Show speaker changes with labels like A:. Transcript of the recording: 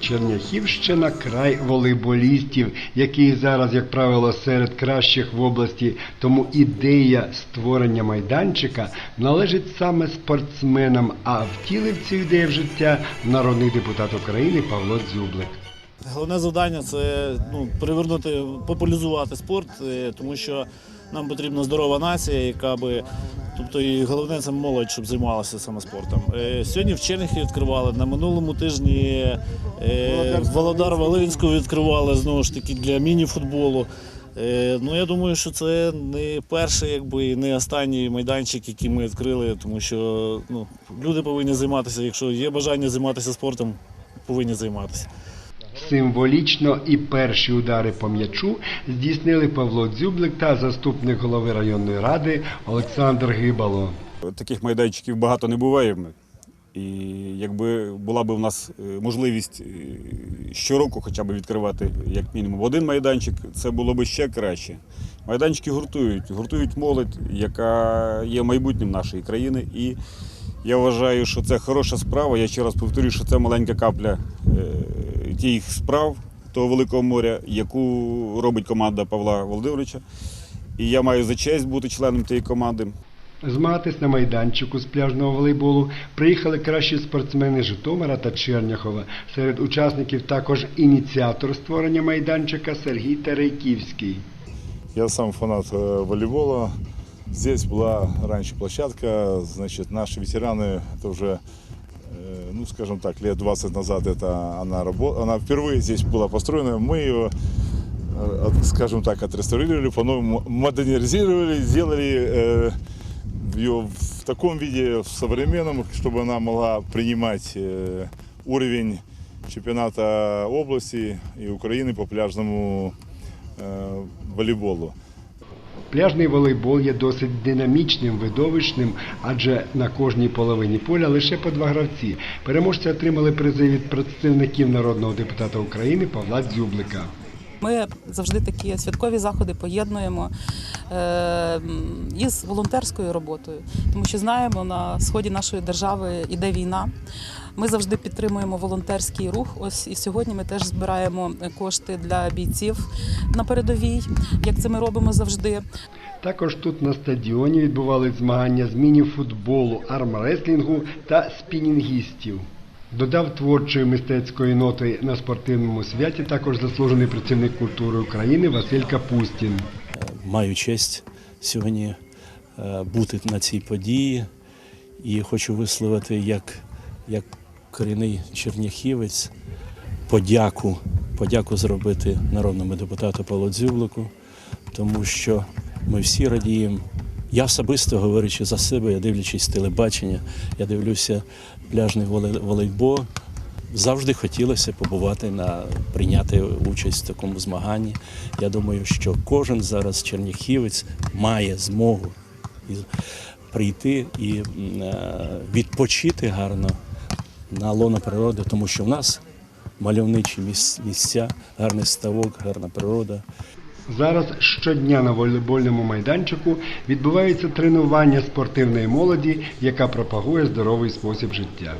A: Черняхівщина край волейболістів, який зараз, як правило, серед кращих в області. Тому ідея створення майданчика належить саме спортсменам, а втілив цю ідею в життя народний депутат України Павло Дзюблик.
B: Головне завдання це ну, привернути, популяризувати спорт, е, тому що нам потрібна здорова нація, яка би. Тобто і головне це молодь, щоб займалася саме спортом. Е, Сьогодні в Черніхі відкривали, на минулому тижні е, Володар Волинську відкривали знову ж таки для міні-футболу. Ну, я думаю, що це не перший, якби не останній майданчик, який ми відкрили, тому що ну, люди повинні займатися. Якщо є бажання займатися спортом, повинні займатися.
A: Символічно і перші удари по м'ячу здійснили Павло Дзюблик та заступник голови районної ради Олександр Гибало.
C: Таких майданчиків багато не буває. І якби була б у нас е, можливість е, щороку хоча б відкривати як мінімум один майданчик, це було б ще краще. Майданчики гуртують, гуртують молодь, яка є майбутнім нашої країни. І я вважаю, що це хороша справа. Я ще раз повторюю, що це маленька капля е, тих справ того великого моря, яку робить команда Павла Володимировича. І я маю за честь бути членом тієї команди.
A: Змагатись на майданчику з пляжного волейболу приїхали кращі спортсмени Житомира та Черняхова. Серед учасників також ініціатор створення майданчика Сергій Терейківський.
D: Я сам фанат э, волейбола. Здесь была раньше площадка, значит, наши ветераны, это уже, э, ну, скажем так, лет 20 назад это она, рабо- она впервые здесь была построена. Мы ее, э, от- скажем так, отреставрировали, по-новому модернизировали, сделали э, ее в таком виде, в современном, чтобы она могла принимать э, уровень чемпионата области и Украины по пляжному э, волейболу.
A: Пляжний волейбол є досить динамічним, видовищним, адже на кожній половині поля лише по два гравці. Переможці отримали призи від представників народного депутата України Павла Дзюблика.
E: Ми завжди такі святкові заходи поєднуємо е, із волонтерською роботою, тому що знаємо, на сході нашої держави іде війна. Ми завжди підтримуємо волонтерський рух. Ось і сьогодні ми теж збираємо кошти для бійців на передовій, як це ми робимо завжди.
A: Також тут на стадіоні відбувались змагання з міні-футболу, армреслінгу та спінінгістів. Додав творчої мистецької ноти на спортивному святі також заслужений працівник культури України Василь Капустін.
F: маю честь сьогодні е, бути на цій події і хочу висловити як, як корінний черняхівець подяку, подяку зробити народному депутату Павлу Дзюблику, тому що ми всі радіємо. Я особисто говорячи за себе, я дивлячись телебачення, я дивлюся пляжний волей- волейбол. Завжди хотілося побувати на прийняти участь в такому змаганні. Я думаю, що кожен зараз черніхівець має змогу прийти і е, відпочити гарно на лоно природи, тому що в нас мальовничі місця, гарний ставок, гарна природа.
A: Зараз щодня на волейбольному майданчику відбуваються тренування спортивної молоді, яка пропагує здоровий спосіб життя.